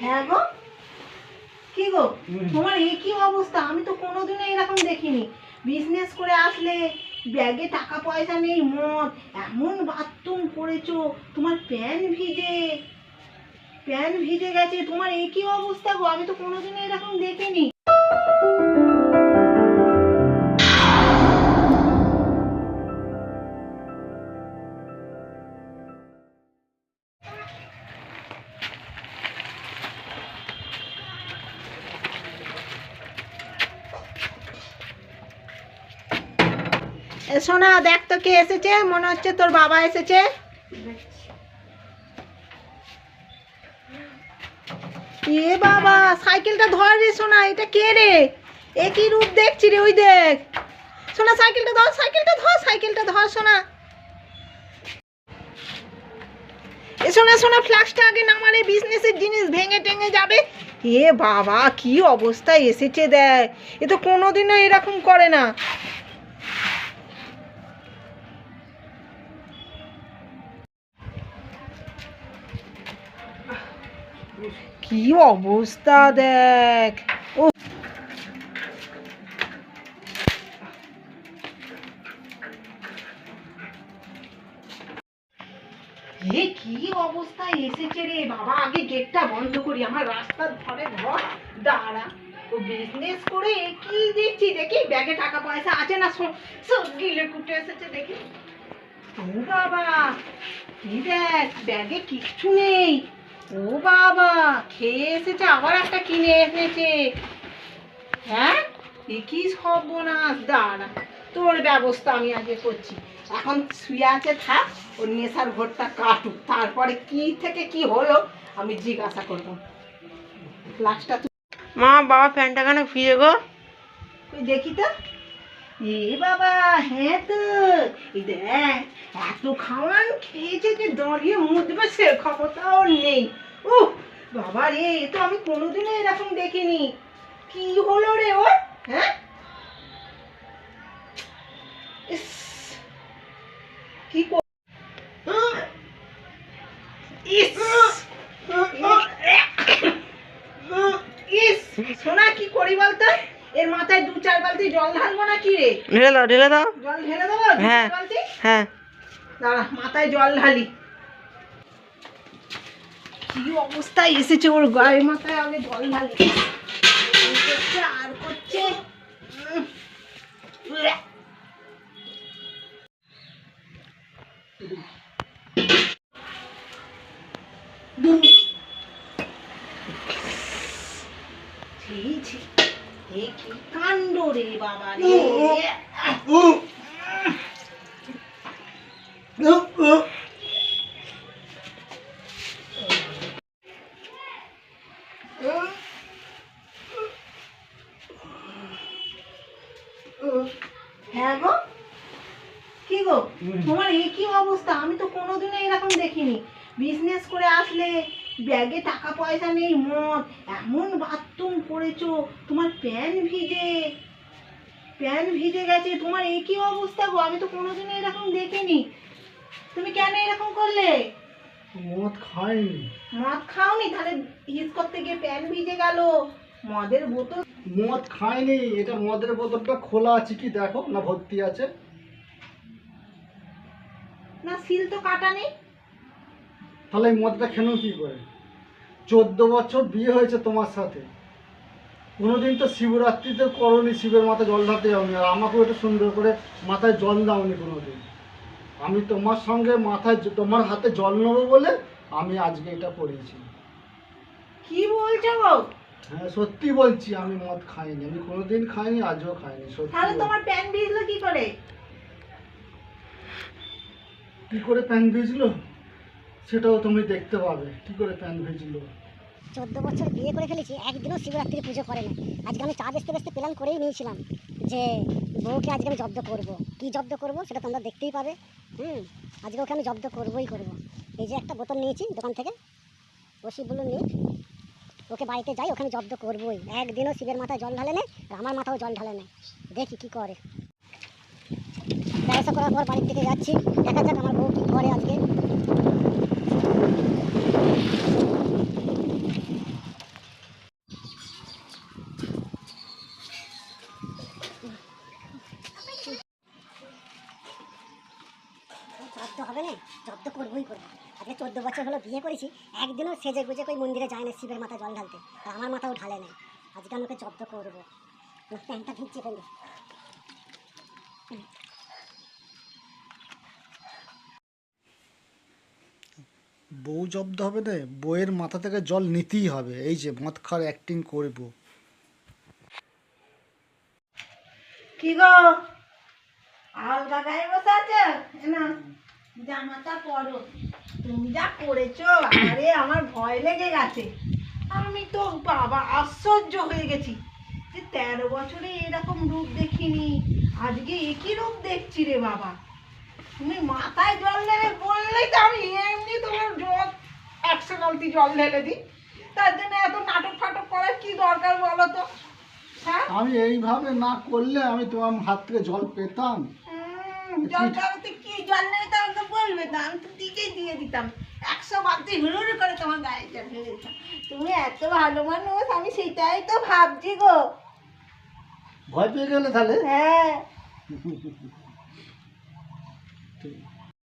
হ্যাঁ গো? কি গো? তোমার এই কি অবস্থা? আমি তো কোনোদিনও এরকম দেখিনি। বিজনেস করে আসলে ব্যাগে টাকা পয়সা নেই, মদ, এমন বাথরুম করেছ, তোমার ভিজে ভিজে গেছে, তোমার এই অবস্থা গো? আমি তো কোনোদিনও এরকম দেখিনি। সোনা, দেখ তো কে এসেছে, মনে হচ্ছে তোর বাবা এসেছে। এ বাবা, সাইকেলটা ধর রে সোনা, এটা কে রে? এ কি রূপ দেখছি রে, ওই দেখ। সোনা, সাইকেলটা ধর সাইকেলটা ধর সাইকেলটা ধর সোনা। এ সোনা সোনা, ফ্লাক্সটা আগে নামারে বিজনেসের জিনিস ভেঙে টেঙে যাবে। এ বাবা, কি অবস্থায় এসেছে দেখ। এ তো কোনোদিনও এরকম করে না। কি অবস্থা দেখ ও কি অবস্থা এসেছে রে বাবা? আগে গেটটা বন্ধ করি, আমার রাস্তার ধারে ঘর। দাঁড়া, ও বিজনেস করে কি দেখছি দেখি ব্যাগে টাকা পয়সা আছে না সব গিলে কুটে এসেছে, দেখি। বাবা, এই দেখ, ব্যাগে কিচ্ছু নেই। ও বাবা খেয়ে এসেছে আবার একটা কিনে এনেছে। হ্যাঁ? এ কি সর্বনাশ দাঁড়া তোর ব্যবস্থা আমি আগে করছি। এখন শুয়ে আছে থাক ওর নেশার ঘরটা কাটুক। তারপরে কি থেকে কি হলো আমি জিজ্ঞাসা করব ক্লাসটা মা বাবা প্যান্টটা কেন ফিরে গো? দেখি তো। এ বাবা হ্যাঁ তো। দেখ, এত খাওয়ান খেয়েছে যে সে ক্ষমতাও নেই। বাবা রে, এ তো আমি কোনোদিনও এরকম দেখিনি। কি হলো রে ওর হ্যাঁ? কি সোনা কি করি বলতো? এর মাথায় দু চার বালতি জল ঢালবো না কি রে? ঢেলে দাও ঢেলে দাও। জল ঢেলে দেবো হ্যাঁ। বালতি? হ্যাঁ। দাঁড়া মাথায় জল ঢালি। কি অবস্থায় এসেছে ওর গায়ে মাথায়? আগে জল ঢালি। আর করছে? হ্যাঁ গো। কি গো? তোমার এই অবস্থা? আমি তো কোনোদিনও এরকম দেখিনি। বিজনেস করে আসলে ব্যাগে টাকা পয়সা নেই, মদ। এমন বাথরুম করেছ, তোমার প্যান ভিজে। প্যান ভিজে গেছে তোমার এই কি অবস্থা গো? আমি তো কোনোদিন এরকম দেখিনি। তুমি কেন এরকম করলে? মদ খাইনি। মদ খাওনি? তাহলে হিস করতে গিয়ে প্যান ভিজে গেল। মদের বোতল মদ খাইনি এটা মদের বোতলটা খোলা আছে কি দেখো না ভর্তি আছে? না সিল তো কাটা নেই। তাহলে মদটা খেলো কি করে? চোদ্দ বছর বিয়ে হয়েছে তোমার সাথে। কোনোদিন তো শিবরাত্রিতে করনি শিবের মাথায় জল ঢালতে যাওনি আর আমাকেও একটু সুন্দর করে মাথায় জল দাওনি কোনোদিন। আমি তোমার সঙ্গে মাথায় তোমার হাতে জল নেব বলে আমি আজকে এটা করেছি। কি বলছো গো হ্যাঁ সত্যি বলছি আমি মদ খাইনি আমি কোনোদিন খাইনি আজও খাইনি সত্যি তাহলে তোমার প্যান ভিজলো কি করে? কি করে প্যান ভিজলো? সেটাও তুমি দেখতে পাবে কি করে প্যান ভিজলো? চোদ্দ বছর বিয়ে করে ফেলেছি, একদিনও শিবরাত্রি পুজো করে না আজকে আমি চা বেচতে বেচতে প্ল্যান করেই নিয়েছিলাম যে বউকে আজকে আমি জব্দ করব। কি জব্দ করব সেটা তোমরা দেখতেই পাবে। হুম, আজকে ওকে আমি জব্দ করবই করব। এই যে একটা বোতল নিয়েছি দোকান থেকে ওষুধগুলো নিই ওকে বাড়িতে যাই ওখানে জব্দ করবই। একদিনও শিবের মাথায় জল ঢালে নেই আর আমার মাথাও জল ঢালে নেই। দেখি কি করে। ব্যবসা করার পর বাড়ির থেকে যাচ্ছি। দেখা যাক আমার বউ কী করে আজকে। আজকে চোদ্দ বছর হলো বিয়ে করেছি একদিনও সেজে গুজে কই মন্দিরে যায় না শিবের মাথায় জল ঢালতে। আর আমার মাথাও ঢালে না আজকে আমি ওকে জব্দ করব। প্যান্টটা ভিজছে ফেলবে বউ জব্দ হবে না বউয়ের মাথা থেকে জল নিতেই হবে। এই যে মদ খাওয়ার অ্যাক্টিং করব। কি গো? আলগা গায়ে বসে আছে? না। জামাটা পরো। তুমি যা করেছ আরে আমার ভয় লেগে গেছে। আমি তো বাবা আশ্চর্য হয়ে গেছি যে তেরো বছরে এরকম রূপ দেখিনি। আজকে একই রূপ দেখছি রে বাবা। তুমি মাথায় জল নেবে বললেই তো আমি এমনি তোমার জল একশো বালতি জল ঢেলে দিই। তার জন্য এত নাটক ফাটক করার কি দরকার বলো তো? হ্যাঁ? আমি এইভাবে না করলে আমি তোমার হাত থেকে জল পেতাম। জল কি জল নেই বলবে তো আমি তো টিকেই দিয়ে দিতাম। একশো বার হুড় হুড়ুর করে তোমার গায়ে চাপিয়ে দিতাম। তুমি এত ভালো মানুষ আমি সেটাই তো ভাবছি গো। ভয় পেয়ে গেলে তাহলে? হ্যাঁ।